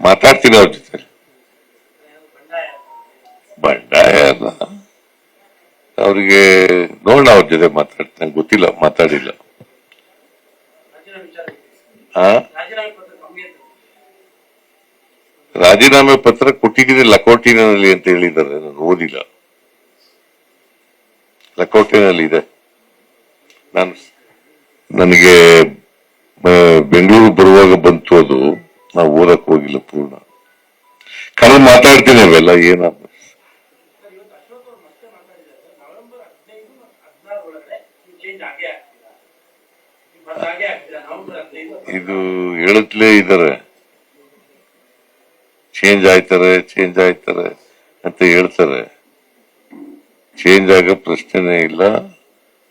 ಮಾತಾಡ್ತೀನಿ ಅವ್ರ ಜೊತೆ. ಬಂಡಾಯ ಅಲ್ಲ. ಅವ್ರಿಗೆ ನೋಡೋಣ ಅವ್ರ ಜೊತೆ ಮಾತಾಡ್ತೀನಿ. ಗೊತ್ತಿಲ್ಲ, ಮಾತಾಡಿಲ್ಲ. ರಾಜೀನಾಮೆ ಪತ್ರ ಕೊಟ್ಟಿದ್ದೀನಿ ಲಕೋಟಿನಲ್ಲಿ ಅಂತ ಹೇಳಿದ್ದಾರೆ. ನಾನು ಓದಿಲ್ಲ. ಲಕೋಟಿನಲ್ಲಿ ಇದೆ. ನಾನು ನನಗೆ ಬೆಂಗಳೂರು ಬರುವಾಗ ಬಂತು ಅದು. ನಾವು ಓದಕ್ ಹೋಗಿಲ್ಲ ಪೂರ್ಣ. ಕರೆ ಮಾತಾಡ್ತೀನಿ ಅವೆಲ್ಲ, ಏನ? ಇದು ಹೇಳುತ್ತಲೇ ಇದ್ದಾರೆ. ಚೇಂಜ್ ಆಯ್ತಾರೆ ಚೇಂಜ್ ಆಯ್ತಾರೆ ಅಂತ ಹೇಳ್ತಾರೆ. ಚೇಂಜ್ ಆಗೋ ಪ್ರಶ್ನೆನೇ ಇಲ್ಲ.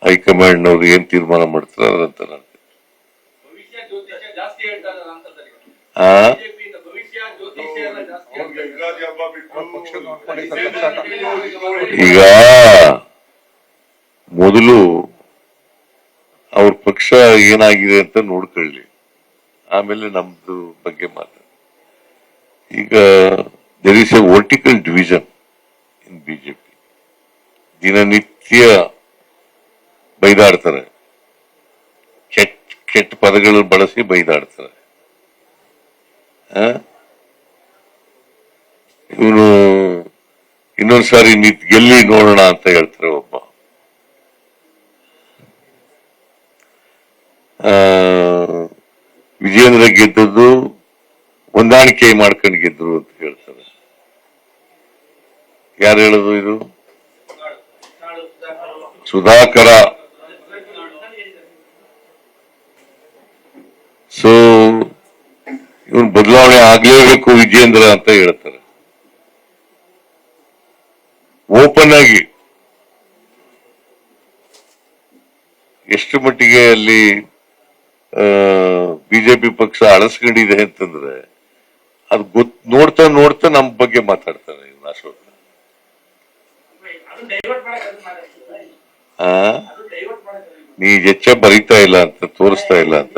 ಹೈಕಮಾಂಡ್ ನವ್ರು ಏನ್ ತೀರ್ಮಾನ ಮಾಡ್ತಾರೆ ಅದಂತ ಆ? ಈಗ ಮೊದಲು ಅವ್ರ ಪಕ್ಷ ಏನಾಗಿದೆ ಅಂತ ನೋಡ್ಕೊಳ್ಳಿ. ಆಮೇಲೆ ನಮ್ದು ಬಗ್ಗೆ ಮಾತಾಡ. ಈಗ there is a vertical division in BJP ದಿನನಿತ್ಯ ಬೈದಾಡ್ತಾರೆ. ಕೆಟ್ಟ ಕೆಟ್ಟ ಪದಗಳು ಬಳಸಿ ಬೈದಾಡ್ತಾರೆ. ಇವನು ಇನ್ನೊಂದ್ಸಾರಿ ನಿಂತ್ ಗೆಲ್ಲಿ ನೋಡೋಣ ಅಂತ ಹೇಳ್ತಾರೆ ಒಬ್ಬ. ವಿಜೇಂದ್ರ ಗೆದ್ದದ್ದು ಹೊಂದಾಣಿಕೆ ಮಾಡ್ಕೊಂಡು ಗೆದ್ರು ಅಂತ ಹೇಳ್ತಾರೆ. ಯಾರು ಹೇಳೋದು ಇದು? ಸುಧಾಕರ. ಸೊ ಇವನ್ ಬದಲಾವಣೆ ಆಗ್ಲೇಬೇಕು ವಿಜೇಂದ್ರ ಅಂತ ಹೇಳ್ತಾರೆ. ಓಪನ್ ಆಗಿ ಎಷ್ಟು ಮಟ್ಟಿಗೆ ಅಲ್ಲಿ ಬಿಜೆಪಿ ಪಕ್ಷ ಅಳಸ್ಕೊಂಡಿದೆ ಅಂತಂದ್ರೆ ಅದು ಗೊತ್, ನೋಡ್ತಾ ನೋಡ್ತಾ ನಮ್ ಬಗ್ಗೆ ಮಾತಾಡ್ತಾರೆ ಅಶೋಕ್. ನೀ ಹೆಚ್ಚ ಬರೀತಾ ಇಲ್ಲ ಅಂತ, ತೋರಿಸ್ತಾ ಇಲ್ಲ ಅಂತ.